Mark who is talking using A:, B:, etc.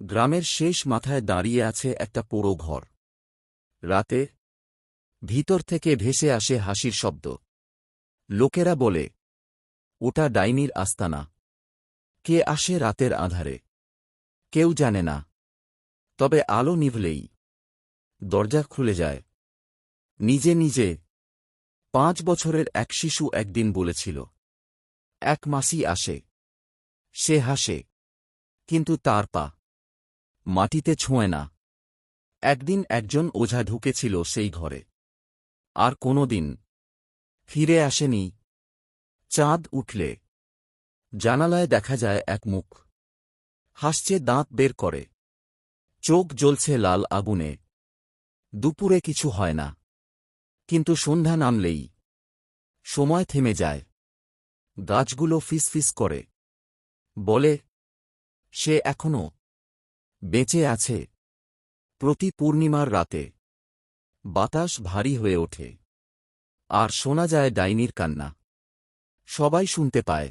A: গ্রামের শেষ মাথায় দাঁড়িয়ে আছে একটা পোড়ো ঘর। রাতে ভিতর থেকে ভেসে আসে হাসির শব্দ। লোকেরা বলে, ওটা ডাইনির আস্তানা। কে আসে রাতের আধারে? কেউ জানে না। তবে আলো নিভলেই দরজা খুলে যায়। নিজে নিজে পাঁচ বছরের এক শিশু একদিন বলেছিল, এক মাসি আসে। সে হাসে, কিন্তু তার পা মাটিতে ছোঁয় না। একদিন একজন ওঝা ঢুকেছিল সেই ঘরে। আর কোনো দিন ফিরে আসেনি। চাঁদ উঠলে। জানালায় দেখা যায় এক মুখ। হাসছে দাঁত বের করে। চোখ জ্বলছে লাল আগুনে। দুপুরে কিছু হয় না। কিন্তু সন্ধ্যা নামলেই। সময় থেমে যায়। গাছগুলো ফিসফিস করে। বলে, সে এখনও বেঁচে আছে। প্রতি পূর্ণিমার রাতে বাতাস ভারী হয়ে ওঠে। আর শোনা যায় ডাইনির কান্না। সবাই শুনতে পায়।